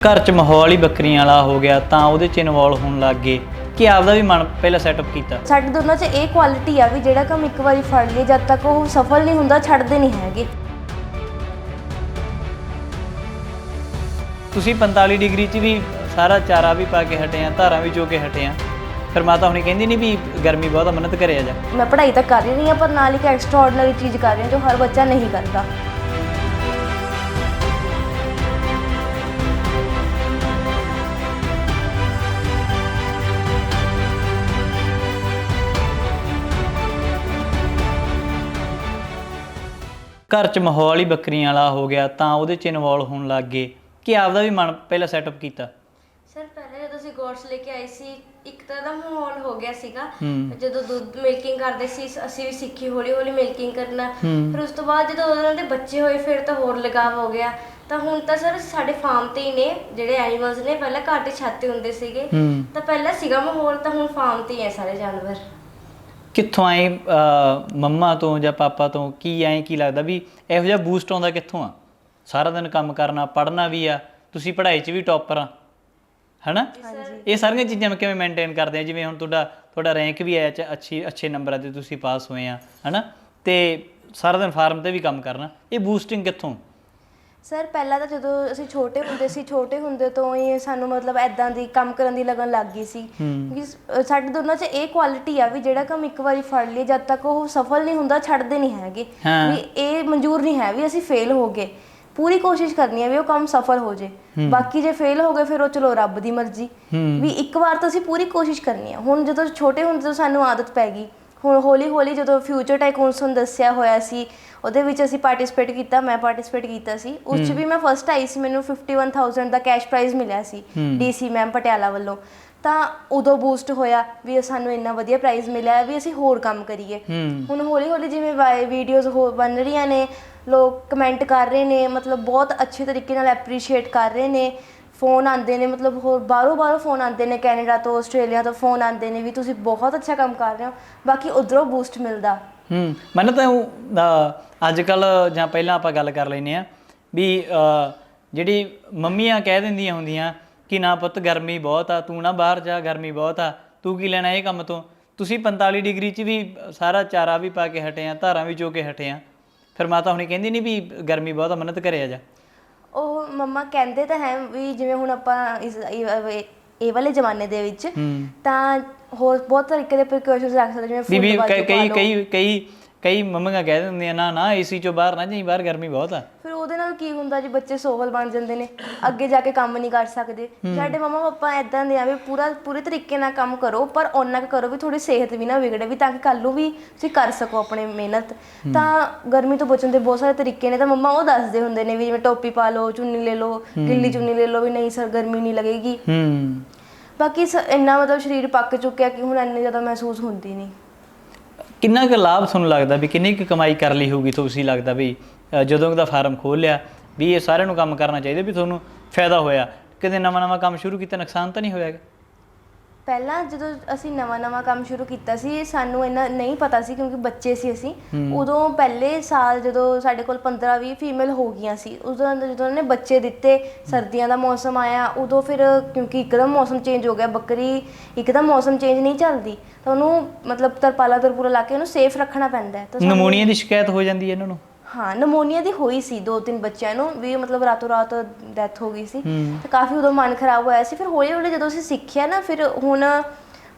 ਘਰ 'ਚ ਮਾਹੌਲ ਹੀ ਬੱਕਰੀਆਂ ਵਾਲਾ ਹੋ ਗਿਆ ਤਾਂ ਉਹਦੇ 'ਚ ਇਨਵੋਲਵ ਹੋਣ ਲੱਗ ਗਏ। ਕਿ ਆਪਦਾ ਵੀ ਮਨ ਪਹਿਲਾਂ ਸੈਟਅਪ ਕੀਤਾ? ਸਾਡੇ ਦੋਨਾਂ 'ਚ ਇਹ ਕੁਆਲਿਟੀ ਆ ਵੀ ਜਿਹੜਾ ਕੰਮ ਇੱਕ ਵਾਰੀ ਫੜ ਲਈਏ ਜਦ ਤੱਕ ਉਹ ਸਫਲ ਨਹੀਂ ਹੁੰਦਾ ਛੱਡਦੇ ਨਹੀਂ ਹੈਗੇ। ਤੁਸੀਂ 45 ਡਿਗਰੀ 'ਚ ਵੀ ਸਾਰਾ ਚਾਰਾ ਵੀ ਪਾ ਕੇ ਹਟੇ ਆ ਧਾਰਾਂ ਵੀ ਚੋ ਕੇ ਹਟੇ ਆ। ਫਿਰ ਮਾਤਾ ਹੁਣੀ ਕਹਿੰਦੀ ਨਹੀਂ ਵੀ ਗਰਮੀ ਬਹੁਤ ਆ ਮੰਨਤ ਕਰਿਆ ਜਾ। ਮੈਂ ਪੜ੍ਹਾਈ ਤਾਂ ਕਰ ਹੀ ਰਹੀ ਹਾਂ ਪਰ ਨਾਲ ਇੱਕ ਐਕਸਟਰਾ ਆਰਡੀਨਰੀ ਚੀਜ਼ ਕਰ ਰਹੀ ਹਾਂ ਜੋ ਹਰ ਬੱਚਾ ਨਹੀਂ ਕਰਦਾ। ਘਰ 'ਚ ਮਾਹੌਲ ਹੀ ਬੱਕਰੀਆਂ ਵਾਲਾ ਹੋ ਗਿਆ ਤਾਂ ਉਹਦੇ 'ਚ ਇਨਵੋਲਵ ਹੋਣ ਲੱਗ ਗਏ। ਕਿ ਆਪਦਾ ਵੀ ਮਨ ਪਹਿਲਾਂ ਸੈਟਅਪ ਕੀਤਾ? ਸਰ ਪਹਿਲੇ ਜਦੋਂ ਅਸੀਂ ਗੋਡਸ ਲੈ ਕੇ ਆਏ ਸੀ ਇੱਕ ਤਰ੍ਹਾਂ ਦਾ ਮਾਹੌਲ ਹੋ ਗਿਆ ਸੀਗਾ। ਹੂੰ। ਜਦੋਂ ਦੁੱਧ ਮਿਲਕਿੰਗ ਕਰਦੇ ਸੀ ਅਸੀਂ ਵੀ ਸਿੱਖੀ ਹੌਲੀ ਹੌਲੀ ਮਿਲਕਿੰਗ ਕਰਨਾ। ਹੂੰ। ਫਿਰ ਉਸ ਤੋਂ ਬਾਅਦ ਜਦੋਂ ਉਹਨਾਂ ਦੇ ਬੱਚੇ ਹੋਏ ਫਿਰ ਤਾਂ ਹੋਰ ਲਗਾਵ ਹੋ ਗਿਆ। ਤਾਂ ਹੁਣ ਤਾਂ ਸਰ ਸਾਡੇ ਫਾਰਮ ਤੇ ਹੀ ਨੇ ਜਿਹੜੇ ਐਨੀਮਲਸ ਨੇ ਪਹਿਲਾਂ ਘਰ ਤੇ ਛੱਤ ਤੇ ਹੁੰਦੇ ਸੀਗੇ। ਹੂੰ। ਤਾਂ ਪਹਿਲਾਂ ਸੀਗਾ ਮਾਹੌਲ ਤਾਂ ਹੁਣ ਫਾਰਮ ਤੇ ਹੀ ਹੈ ਸਾਰੇ ਜਾਨਵਰ। ਕਿੱਥੋਂ ਆਏ ਮੰਮਾ ਤੋਂ ਜਾਂ ਪਾਪਾ ਤੋਂ ਕੀ ਐਂ ਕੀ ਲੱਗਦਾ ਵੀ ਇਹੋ ਜਿਹਾ ਬੂਸਟ ਆਉਂਦਾ ਕਿੱਥੋਂ ਆ? ਸਾਰਾ ਦਿਨ ਕੰਮ ਕਰਨਾ ਪੜ੍ਹਨਾ ਵੀ ਆ ਤੁਸੀਂ ਪੜ੍ਹਾਈ 'ਚ ਵੀ ਟੌਪਰ ਆ। ਹੈਨਾ? ਇਹ ਸਾਰੀਆਂ ਚੀਜ਼ਾਂ ਕਿਵੇਂ ਮੇਨਟੇਨ ਕਰਦੇ ਆ? ਜਿਵੇਂ ਹੁਣ ਤੁਹਾਡਾ ਤੁਹਾਡਾ ਰੈਂਕ ਵੀ ਆਇਆ ਚ ਅੱਛੀ ਅੱਛੇ ਨੰਬਰਾਂ ਤੇ ਤੁਸੀਂ ਪਾਸ ਹੋਏ ਆ ਹੈਨਾ? ਤੇ ਸਾਰਾ ਦਿਨ ਫਾਰਮ ਤੇ ਵੀ ਕੰਮ ਕਰਨਾ। ਇਹ ਬੂਸਟਿੰਗ ਕਿੱਥੋਂ? ਸਰ ਪਹਿਲਾਂ ਤਾਂ ਜਦੋਂ ਅਸੀਂ ਛੋਟੇ ਹੁੰਦੇ ਸੀ ਛੋਟੇ ਹੁੰਦੇ ਤੋਂ ਹੀ ਸਾਨੂੰ ਮਤਲਬ ਐਦਾਂ ਦੀ ਕੰਮ ਕਰਨ ਦੀ ਲੱਗਣ ਲੱਗ ਗਈ ਸੀ। ਹੂੰ। ਕਿ ਸ- ਅ, ਸਾਡੇ ਦੋਨਾਂ 'ਚ ਇਹ ਕੁਆਲਿਟੀ ਆ ਵੀ ਜਿਹੜਾ ਕੰਮ ਇੱਕ ਵਾਰੀ ਫੜ ਲਈਏ ਜਦ ਤੱਕ ਉਹ ਸਫਲ ਨਹੀਂ ਹੁੰਦਾ ਛੱਡਦੇ ਨਹੀਂ ਹੈਗੇ। ਹਾਂ। ਵੀ ਇਹ ਮਨਜ਼ੂਰ ਨਹੀਂ ਹੈ ਵੀ ਅਸੀਂ ਫੇਲ ਹੋ ਗਏ। ਪੂਰੀ ਕੋਸ਼ਿਸ਼ ਕਰਨੀ ਹੈ ਵੀ ਉਹ ਕੰਮ ਸਫਲ ਹੋ ਜੇ। ਬਾਕੀ ਜੇ ਫੇਲ ਹੋ ਗਏ ਫਿਰ ਉਹ ਚਲੋ ਰੱਬ ਦੀ ਮਰਜ਼ੀ। ਵੀ ਇੱਕ ਵਾਰ ਤਾਂ ਅਸੀਂ ਪੂਰੀ ਕੋਸ਼ਿਸ਼ ਕਰਨੀ ਹੈ ਹੁਣ ਜਦੋਂ ਛੋਟੇ ਹੁੰਦੇ ਤੋਂ ਸਾਨੂੰ ਆਦਤ ਪੈ ਗਈ ਹੁਣ ਹੌਲੀ ਹੌਲੀ ਜਦੋਂ ਫਿਊਚਰ ਟਾਈਕੂਨਸ ਨੂੰ ਦੱਸਿਆ ਹੋਇਆ ਸੀ ਉਹਦੇ ਵਿੱਚ ਅਸੀਂ ਪਾਰਟਿਸਿਪੇਟ ਕੀਤਾ ਮੈਂ ਪਾਰਟਿਸਿਪੇਟ ਕੀਤਾ ਸੀ। ਉਸ 'ਚ ਵੀ ਮੈਂ ਫਸਟ ਆਈ ਸੀ ਮੈਨੂੰ 51000 ਦਾ ਕੈਸ਼ ਪ੍ਰਾਈਜ਼ ਮਿਲਿਆ ਸੀ। ਡੀਸੀ ਮੈਮ ਪਟਿਆਲਾ ਵੱਲੋਂ। ਤਾਂ ਉਦੋਂ ਬੂਸਟ ਹੋਇਆ ਵੀ ਸਾਨੂੰ ਇੰਨਾ ਵਧੀਆ ਪ੍ਰਾਈਜ਼ ਮਿਲਿਆ ਹੈ ਵੀ ਅਸੀਂ ਹੋਰ ਕੰਮ ਕਰੀਏ। ਹੁਣ ਹੌਲੀ ਹੌਲੀ ਜਿਵੇਂ ਵੀਡੀਓਜ਼ ਹੋ ਬਣ ਰਹੀਆਂ ਨੇ ਲੋਕ ਕਮੈਂਟ ਕਰ ਰਹੇ ਨੇ ਮਤਲਬ ਬਹੁਤ ਅੱਛੇ ਤਰੀਕੇ ਨਾਲ ਐਪਰੀਸ਼ੀਏਟ ਕਰ ਰਹੇ ਨੇ। ਫੋਨ ਆਉਂਦੇ ਨੇ, ਮਤਲਬ ਹੋਰ ਬਾਹਰੋਂ ਬਾਹਰੋਂ ਫੋਨ ਆਉਂਦੇ ਨੇ ਕੈਨੇਡਾ ਤੋਂ, ਆਸਟ੍ਰੇਲੀਆ ਤੋਂ ਫੋਨ ਆਉਂਦੇ ਨੇ ਵੀ ਤੁਸੀਂ ਬਹੁਤ ਅੱਛਾ ਕੰਮ ਕਰ ਰਹੇ ਹੋ, ਬਾਕੀ ਉਧਰੋਂ ਬੂਸਟ ਮਿਲਦਾ। ਹੂੰ, ਮੈਨੂੰ ਤਾਂ ਅੱਜ ਕੱਲ ਜਾਂ ਪਹਿਲਾਂ ਆਪਾਂ ਗੱਲ ਕਰ ਲੈਨੇ ਆ ਵੀ ਜਿਹੜੀ ਮੰਮੀਆਂ ਕਹਿ ਦਿੰਦੀਆਂ ਹੁੰਦੀਆਂ ਕਿ ਨਾ ਪੁੱਤ ਗਰਮੀ ਬਹੁਤ ਆ, ਤੂੰ ਨਾ ਬਾਹਰ ਜਾ, ਗਰਮੀ ਬਹੁਤ ਆ, ਤੂੰ ਕੀ ਲੈਣਾ ਇਹ ਕੰਮ ਤੋਂ? ਤੁਸੀਂ 45 ਡਿਗਰੀ 'ਚ ਵੀ ਸਾਰਾ ਚਾਰਾ ਵੀ ਪਾ ਕੇ ਹਟੇ ਆ, ਧਾਰਾਂ ਵੀ ਚੋ ਕੇ ਹਟੇ ਆ। ਫਿਰ ਮਾਤਾ ਹੁਣੀ ਕਹਿੰਦੀ ਨਹੀਂ ਵੀ ਗਰਮੀ ਬਹੁਤ ਆ ਮੰਨਤ ਕਰਿਆ ਜਾ। ਉਹ ਮੰਮਾ ਕਹਿੰਦੇ ਤਾਂ ਹੈ ਵੀ ਜਿਵੇਂ ਹੁਣ ਆਪਾਂ ਇਸ ਇਹ- ਇਹ ਵਾਲੇ ਜ਼ਮਾਨੇ ਦੇ ਵਿੱਚ ਤਾਂ ਹੋਰ ਬਹੁਤ ਤਰੀਕੇ ਦੇ ਪ੍ਰੀਕਾਸ਼ਨਸ ਰੱਖ ਸਕਦੇ ਜਿਵੇਂ ਫੁੱਲ ਕਈ ਕਈ ਕਈ ਕਈ ਕਈ ਮੰਮੀਆਂ ਕਹਿ ਦਿੰਦੀਆਂ ਨਾ ਨਾ ਏਸੀ ਚੋਂ ਬਾਹਰ ਨਾ ਜਾਈ ਬਾਹਰ ਗਰਮੀ ਬਹੁਤ ਆ। ਫਿਰ ਨਾਲ ਕੀ ਹੁੰਦਾ ਜੀ ਬੱਚੇ ਸੋਵਲ ਬਣ ਜਾਂਦੇ ਨੇ ਅੱਗੇ ਜਾ ਕੇ ਕੰਮ ਨਹੀਂ ਕਰ ਸਕਦੇ। ਸਾਡੇ ਮਮਾ ਪਾਪਾ ਐਦਾਂ ਦੇ ਆ ਵੀ ਪੂਰਾ ਪੂਰੇ ਤਰੀਕੇ ਨਾਲ ਕੰਮ ਕਰੋ ਪਰ ਓਨਾ ਕੁ ਕਰੋ ਵੀ ਥੋੜੀ ਸਿਹਤ ਵੀ ਨਾ ਵਿਗੜੇ ਵੀ ਤਾਂ ਕਿ ਕੱਲ ਨੂੰ ਵੀ ਤੁਸੀਂ ਕਰ ਸਕੋ ਆਪਣੇ ਮਿਹਨਤ। ਤਾਂ ਗਰਮੀ ਤੋਂ ਬਚਣ ਦੇ ਬਹੁਤ ਸਾਰੇ ਤਰੀਕੇ ਨੇ ਤਾਂ ਮੰਮਾ ਉਹ ਦੱਸਦੇ ਹੁੰਦੇ ਨੇ ਵੀ ਜਿਵੇਂ ਟੋਪੀ ਪਾ ਲਓ ਚੁੰਨੀ ਲੈ ਲਓ ਗਿੱਲੀ ਚੁੰਨੀ ਲੈ ਲਓ ਵੀ ਨਹੀਂ ਸਰ ਗਰਮੀ ਨਹੀਂ ਲੱਗੇਗੀ। ਹੂੰ। ਬਾਕੀ ਸ- ਇੰਨਾ ਮਤਲਬ ਸਰੀਰ ਪੱਕ ਚੁੱਕਿਆ ਕਿ ਹੁਣ ਇੰਨੀ ਜ਼ਿਆਦਾ ਮਹਿਸੂਸ ਹੁੰਦੀ ਨਹੀਂ। ਕਿੰਨਾ ਕੁ ਲਾਭ ਤੁਹਾਨੂੰ ਲੱਗਦਾ ਵੀ ਕਿੰਨੀ ਕੁ ਕਮਾਈ ਕਰ ਲਈ ਹੋਊਗੀ ਤੁਸੀਂ ਲੱਗਦਾ ਵੀ ਜਦੋਂ ਦਾ ਫਾਰਮ ਖੋਲ ਲਿਆ ਵੀ ਇਹ ਸਾਰਿਆਂ ਨੂੰ ਕੰਮ ਕਰਨਾ ਚਾਹੀਦਾ ਵੀ ਤੁਹਾਨੂੰ ਫਾਇਦਾ ਹੋਇਆ। ਕਦੇ ਨਵਾਂ ਨਵਾਂ ਕੰਮ ਸ਼ੁਰੂ ਕੀਤਾ ਨੁਕਸਾਨ ਤਾਂ ਨਹੀਂ ਹੋਇਆਗਾ ਪਹਿਲਾਂ ਜਦੋਂ ਅਸੀਂ ਨਵਾਂ-ਨਵਾਂ ਕੰਮ ਸ਼ੁਰੂ ਕੀਤਾ ਸੀ ਸਾਨੂੰ ਇੰਨਾ ਨਹੀਂ ਪਤਾ ਸੀ ਕਿਉਂਕਿ ਬੱਚੇ ਸੀ ਅਸੀਂ। ਉਦੋਂ ਪਹਿਲੇ ਸਾਲ ਜਦੋਂ ਸਾਡੇ ਕੋਲ 15-20 ਫੀਮੇਲ ਹੋ ਗਈਆਂ ਸੀ ਉਦੋਂ ਜਦੋਂ ਉਹਨਾਂ ਨੇ ਬੱਚੇ ਦਿੱਤੇ ਸਰਦੀਆਂ ਦਾ ਮੌਸਮ ਆਇਆ ਉਦੋਂ ਫਿਰ ਕਿਉਂਕਿ ਇੱਕਦਮ ਮੌਸਮ ਚੇਂਜ ਹੋ ਗਿਆ ਬੱਕਰੀ ਇੱਕਦਮ ਮੌਸਮ ਚੇਂਜ ਨਹੀਂ ਚੱਲਦੀ ਤਾਂ ਉਹਨੂੰ ਮਤਲਬ ਤਰਪਾਲਾ ਤਰਪੂਰਾ ਲਾ ਕੇ ਉਹਨੂੰ ਸੇਫ ਰੱਖਣਾ ਪੈਂਦਾ ਹੈ। ਤਾਂ ਨਮੂਨੀਆ ਦੀ ਸ਼ਿਕਾਇਤ ਹੋ ਜਾਂਦੀ ਹੈ ਇਹਨਾਂ ਨੂੰ? ਹਾਂ ਨਮੋਨੀਆ ਦੀ ਹੋਈ ਸੀ ਦੋ ਤਿੰਨ ਬੱਚਿਆਂ ਨੂੰ ਵੀ ਮਤਲਬ ਰਾਤੋਂ ਰਾਤ ਡੈਥ ਹੋ ਗਈ ਸੀ। ਤੇ ਕਾਫੀ ਉਦੋਂ ਮਨ ਖਰਾਬ ਹੋਇਆ ਸੀ। ਫਿਰ ਹੌਲੀ ਹੌਲੀ ਜਦੋਂ ਅਸੀਂ ਸਿੱਖਿਆ ਨਾ ਫਿਰ ਹੁਣ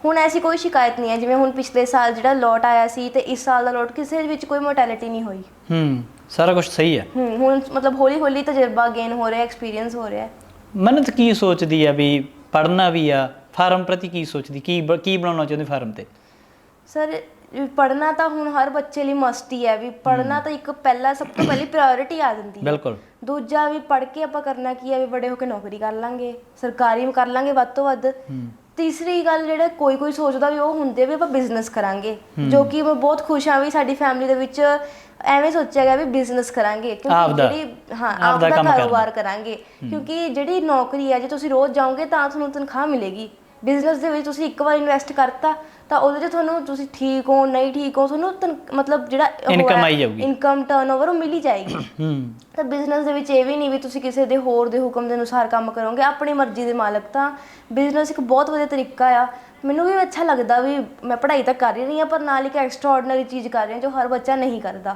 ਹੁਣ ਐਸੀ ਕੋਈ ਸ਼ਿਕਾਇਤ ਨਹੀਂ ਹੈ। ਜਿਵੇਂ ਹੁਣ ਪਿਛਲੇ ਸਾਲ ਜਿਹੜਾ ਲੋਟ ਆਇਆ ਸੀ ਤੇ ਇਸ ਸਾਲ ਦਾ ਲੋਟ ਕਿਸੇ ਵਿੱਚ ਕੋਈ ਮੋਰਟੈਲਿਟੀ ਨਹੀਂ ਹੋਈ। ਹੂੰ ਸਾਰਾ ਕੁਝ ਸਹੀ ਹੈ। ਹੂੰ ਹੁਣ ਮਤਲਬ ਹੌਲੀ ਹੌਲੀ ਤਜਰਬਾ ਗੇਨ ਹੋ ਰਿਹਾ ਐਕਸਪੀਰੀਅੰਸ ਹੋ ਰਿਹਾ। ਮੰਨਤ ਕੀ ਸੋਚਦੀ ਆ ਵੀ ਪੜ੍ਹਨਾ ਵੀ ਆ ਫਾਰਮ ਪ੍ਰਤੀ ਕੀ ਸੋਚਦੀ? ਕੀ ਕੀ ਬਣਾਉਣਾ ਚਾਹੁੰਦੀ ਫਾਰਮ ਤੇ? ਸਰ ਪੜਨਾ ਤਾਂ ਹੁਣ ਹਰ ਬੱਚੇ ਲਈ ਮਸਟ ਹੀ ਹੈ ਵੀ ਪੜਨਾ ਤਾਂ ਇੱਕ ਪਹਿਲਾ ਸਭ ਤੋਂ ਪਹਿਲੀ ਪ੍ਰਾਇੋਰਟੀ ਆ ਜਾਂਦੀ ਹੈ। ਬਿਲਕੁਲ। ਦੂਜਾ ਵੀ ਪੜ੍ਹ ਕੇ ਆਪਾਂ ਕਰਨਾ ਕੀ ਹੈ ਵੀ ਬੜੇ ਹੋ ਕੇ ਨੌਕਰੀ ਕਰ ਲਾਂਗੇ ਸਰਕਾਰੀ ਕਰ ਲਾਂਗੇ ਵੱਧ ਤੋਂ ਵੱਧ। ਤੀਸਰੀ ਗੱਲ ਜਿਹੜਾ ਕੋਈ ਕੋਈ ਸੋਚਦਾ ਵੀ ਉਹ ਹੁੰਦੇ ਵੀ ਆਪਾਂ ਬਿਜ਼ਨਸ ਕਰਾਂਗੇ ਜੋ ਕਿ ਮੈਂ ਬਹੁਤ ਖੁਸ਼ ਹਾਂ ਵੀ ਸਾਡੀ ਫੈਮਿਲੀ ਦੇ ਵਿੱਚ ਐਵੇਂ ਸੋਚਿਆ ਗਿਆ ਵੀ ਬਿਜ਼ਨਸ ਕਰਾਂਗੇ ਕਿਉਂਕਿ ਆਪਦਾ। ਜਿਹੜੀ ਹਾਂ ਆਪਦਾ ਆਪਦਾ ਕੰਮ ਕਰਨਾ। ਕਾਰੋਬਾਰ ਕਰਾਂਗੇ ਕਿਉਂਕਿ ਜਿਹੜੀ ਨੌਕਰੀ ਹੈ ਜੇ ਤੁਸੀਂ ਰੋਜ਼ ਜਾਓਗੇ ਤਾਂ ਤੁਹਾਨੂੰ ਤਨਖਾਹ ਮਿਲੇਗੀ। ਬਿਜ਼ਨਸ ਦੇ ਵਿੱਚ ਤੁਸੀਂ ਇੱਕ ਵਾਰ ਇਨਵੈਸਟ ਕਰਤਾ ਤਾਂ ਉਹਦੇ 'ਚ ਤੁਹਾਨੂੰ ਤੁਸੀਂ ਠੀਕ ਹੋ ਨਹੀਂ ਠੀਕ ਹੋ ਤੁਹਾਨੂੰ ਤਨ- ਮਤਲਬ ਜਿਹੜਾ Income ਆਈ ਜਾਊਗੀ। ਇਨਕਮ ਟਰਨਓਵਰ ਉਹ ਮਿਲ ਹੀ ਜਾਏਗੀ। ਹੂੰ। ਤਾਂ ਬਿਜ਼ਨਸ ਦੇ ਵਿੱਚ ਇਹ ਵੀ ਨਹੀਂ ਵੀ ਤੁਸੀਂ ਕਿਸੇ ਦੇ ਹੋਰ ਦੇ ਹੁਕਮ ਦੇ ਅਨੁਸਾਰ ਕੰਮ ਕਰੋਗੇ ਆਪਣੀ ਮਰਜ਼ੀ ਦੇ ਮਾਲਕ ਤਾਂ ਬਿਜ਼ਨਸ ਇੱਕ ਬਹੁਤ ਵਧੀਆ ਤਰੀਕਾ ਆ। ਮੈਨੂੰ ਵੀ ਅੱਛਾ ਲੱਗਦਾ ਵੀ ਮੈਂ ਪੜ੍ਹਾਈ ਤਾਂ ਕਰ ਹੀ ਰਹੀ ਹਾਂ ਪਰ ਨਾਲ ਇੱਕ ਐਕਸਟਰਾਆਰਡਨਰੀ ਚੀਜ਼ ਕਰ ਰਹੀ ਹਾਂ ਜੋ ਹਰ ਬੱਚਾ ਨਹੀਂ ਕਰਦਾ।